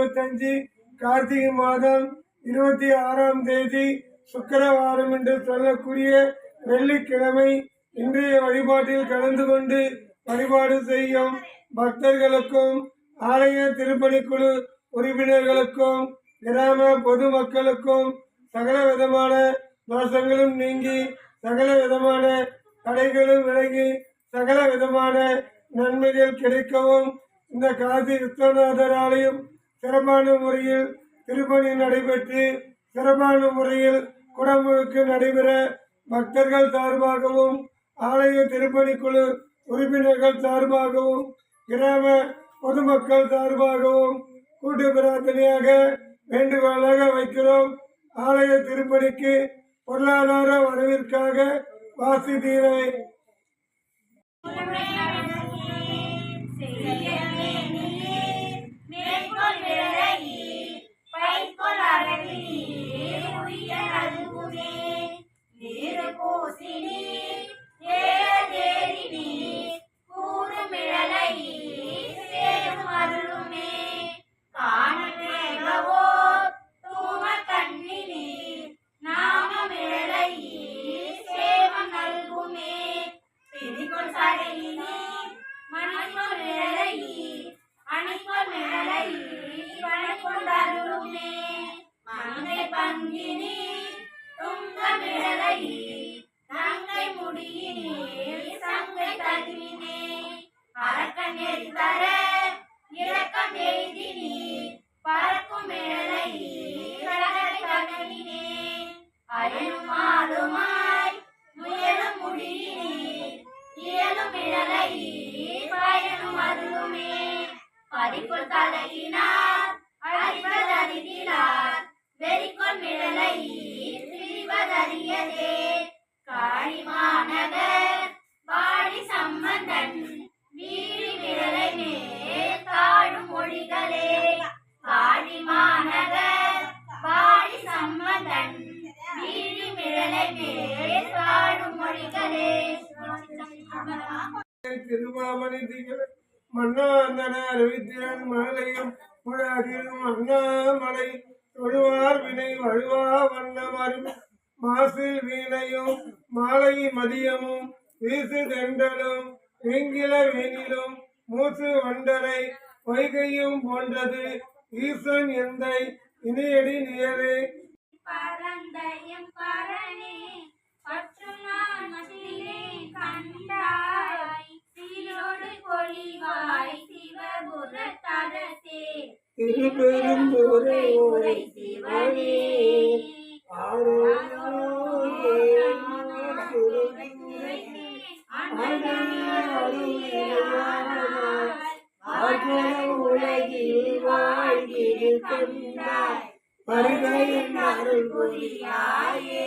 இருபத்தஞ்சு கார்த்திகை மாதம் இருபத்தி ஆறாம் தேதி சுக்கிரவாரம் என்று சொல்லக்கூடிய வெள்ளிக்கிழமை இன்றைய வழிபாட்டில் கலந்து கொண்டு வழிபாடு செய்யும் பக்தர்களுக்கும் ஆலய திருப்பணிக்குழு உறுப்பினர்களுக்கும் கிராம பொதுமக்களுக்கும் சகல விதமான தோஷங்களும் நீங்கி சகல விதமான தடைகளும் விலகி சகல விதமான நன்மைகள் கிடைக்கவும் இந்த காசி விஸ்வநாதர் ஆலயம் சிறப்பான முறையில் திருப்பணி நடைபெற்று சிறப்பான முறையில் குடமுழுக்கு நடைபெற பக்தர்கள் சார்பாகவும் ஆலய திருப்பணி குழு உறுப்பினர்கள் சார்பாகவும் கிராம பொதுமக்கள் சார்பாகவும் கூட்டு பிரார்த்தனையாக வேண்டுகோளாக வைக்கிறோம். ஆலய திருப்பணிக்கு பொருளாதார வரவிற்காக வாசி தீரை கடலை அயலும் ஆளுமாய் முயலும் முடியினே இயலும் இழலை பயனும் அருளுமே. பறிக்குள் தலையினார் மாசில் வீணையும் மாலை மதியமும் வீசு தென்றலும் வெங்கில வேனிலும் மூசு வண்டரை வைகையும் போன்றது. ஈசன் எந்தை இனியடி நியலே பரந்தயம் பரணே பற்று நான் வாழ்ந்திருக்கின்றாய் வருகையின் அருள் புரியாயே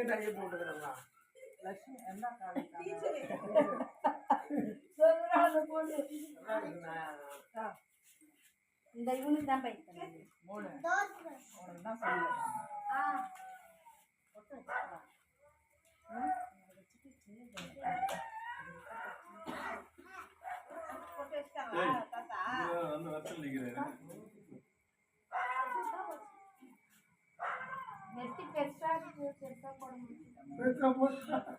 கம்ப்ளைண்ட் அடிக்க போட்டுக்கிறோம்மா. லட்சுமி என்ன இந்த தான் பையன் மூணு. தான் Gak.